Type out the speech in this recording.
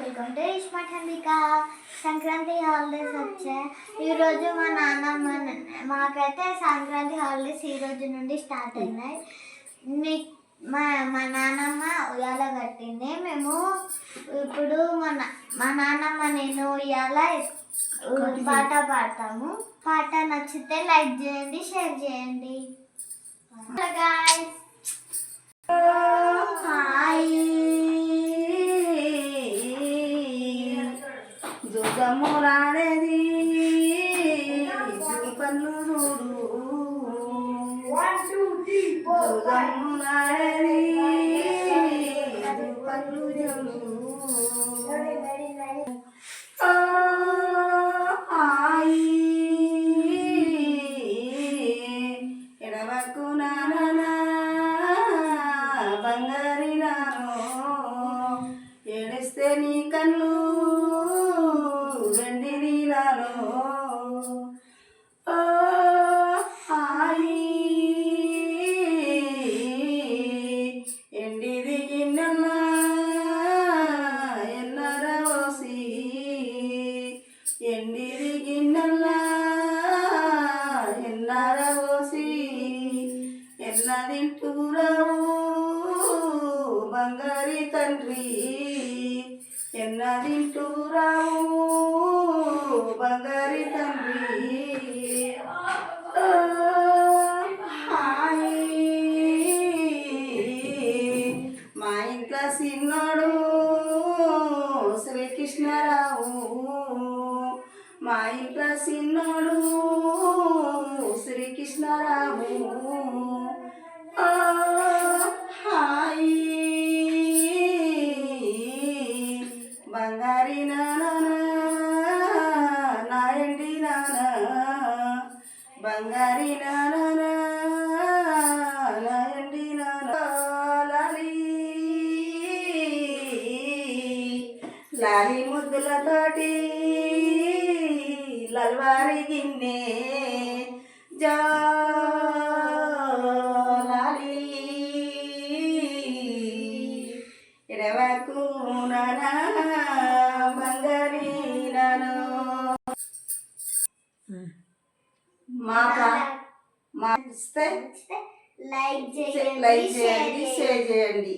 Welcome to ismart హంబిక Sankranti holidays వచ్చాయి ఈరోజు మా నాన్నమ్మ మాకైతే సంక్రాంతి హాలిడేస్ ఈ రోజు నుండి స్టార్ట్ అయినాయి. మీ మా మా నాన్నమ్మ ఉయ్యాల కట్టింది. మేము ఇప్పుడు మన మా నాన్నమ్మ నేను ఉయ్యాల పాట పాడతాము. పాట నచ్చితే లైక్ చేయండి షేర్ చేయండి. గాయస్ జుగములాడేది పన్ను జుగములాడేది పన్ను ఓ హాయి ఎడవకు నానా బంగారి నానో. ఎండిది గిన్నెలా ఎన్నర బంగారి తండ్రి ఎన్నదింటురావు బంగారి తండ్రి హాయ్. మా ఇంట్లో సిన్నోడు శ్రీకృష్ణరావు మా ఇంట్లో సిన్నోడు శ్రీకృష్ణరాము హాయి. బంగారి నాన్న నాయండి నానా. బంగారి నానా నాయండి నానా. లాలి లాలి ముద్దులతోటి లల్వారి గిన్నె జా లాలి ఎడవకు నానా బంగారి నాను మా మా ఇస్తే లైక్ చేయండి లైక్ చేయండి షేర్ చేయండి.